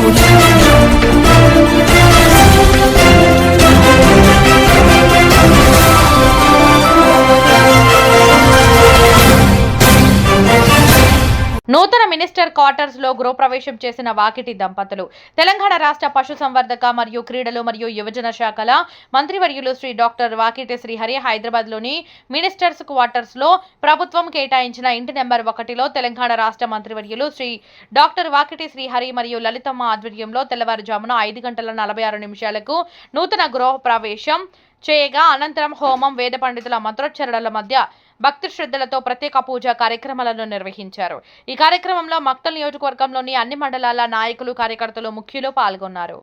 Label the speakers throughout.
Speaker 1: Saúde. నూతన మినిస్టర్ క్వార్టర్స్లో గృహప్రవేశం చేసిన వాకిటి దంపతులు. తెలంగాణ రాష్ట్ర పశుసంవర్ధక మరియు క్రీడలు మరియు యువజన శాఖల మంత్రివర్యులు శ్రీ డాక్టర్ వాకిటి శ్రీహరి హైదరాబాద్లోని మినిస్టర్స్ క్వార్టర్స్లో ప్రభుత్వం కేటాయించిన ఇంటి నెంబర్ ఒకటిలో తెలంగాణ రాష్ట్ర మంత్రివర్యులు శ్రీ డాక్టర్ వాకిటి శ్రీహరి మరియు లలితమ్మ ఆధ్వర్యంలో తెల్లవారుజామున ఐదు గంటల నలభై ఆరు నిమిషాలకు నూతన గృహప్రవేశం చేయగా అనంతరం హోమం వేద పండితుల మంత్రోచ్చరణల మధ్య భక్తి శ్రద్ధలతో ప్రత్యేక పూజా కార్యక్రమాలను నిర్వహించారు. ఈ కార్యక్రమంలో మక్తల్ నియోజకవర్గంలోని అన్ని మండలాల నాయకులు కార్యకర్తలు ముఖ్యులు పాల్గొన్నారు.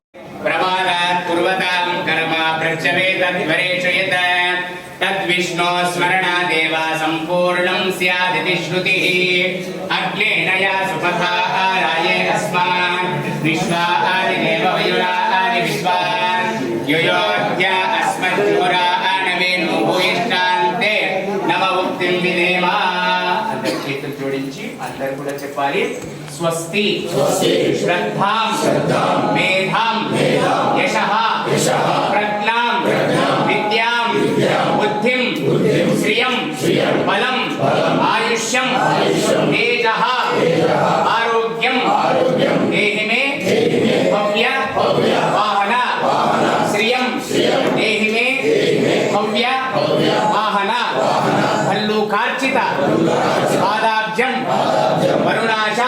Speaker 2: దేవ విశ్వాన్. చేతులు జోడించి అందరు కూడా చెప్పాలి స్వస్తి శ్రద్ధాం మేధాం యశః ప్రజ్ఞాం విద్యాం బుద్ధిం శ్రియం బలం ఆయుష్యం తేజః ఆరోగ్యం
Speaker 3: దేహిమే
Speaker 2: భవ్య
Speaker 3: భవ్య
Speaker 2: వాహన
Speaker 3: వాహన
Speaker 2: శ్రియం
Speaker 3: శ్రియం
Speaker 2: దేహి మే
Speaker 3: దేహి మే
Speaker 2: భవ్య
Speaker 3: భవ్య
Speaker 2: వాహన
Speaker 3: వాహన
Speaker 2: భల్లూకార్చిత పాదాబ్జం వరుణాశ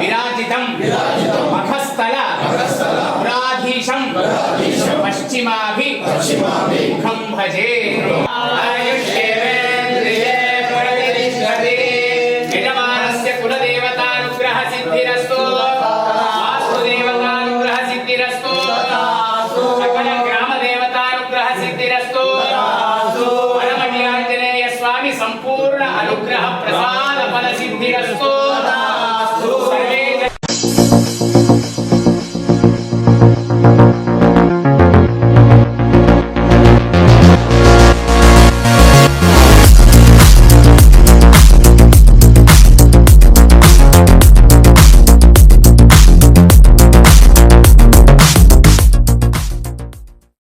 Speaker 2: విరాజితం
Speaker 3: విరాజితం
Speaker 2: మఖస్థల
Speaker 3: మఖస్థల
Speaker 2: పురాధీశం
Speaker 3: పురాధీశం
Speaker 2: పశ్చిమాభి
Speaker 3: పశ్చిమాభి
Speaker 2: ముఖం భజే. ఆయుష్యేవేంద్రియే సంపూర్ణ అనుగ్రహ ప్రసాద ఫల సిద్ధిరస్తు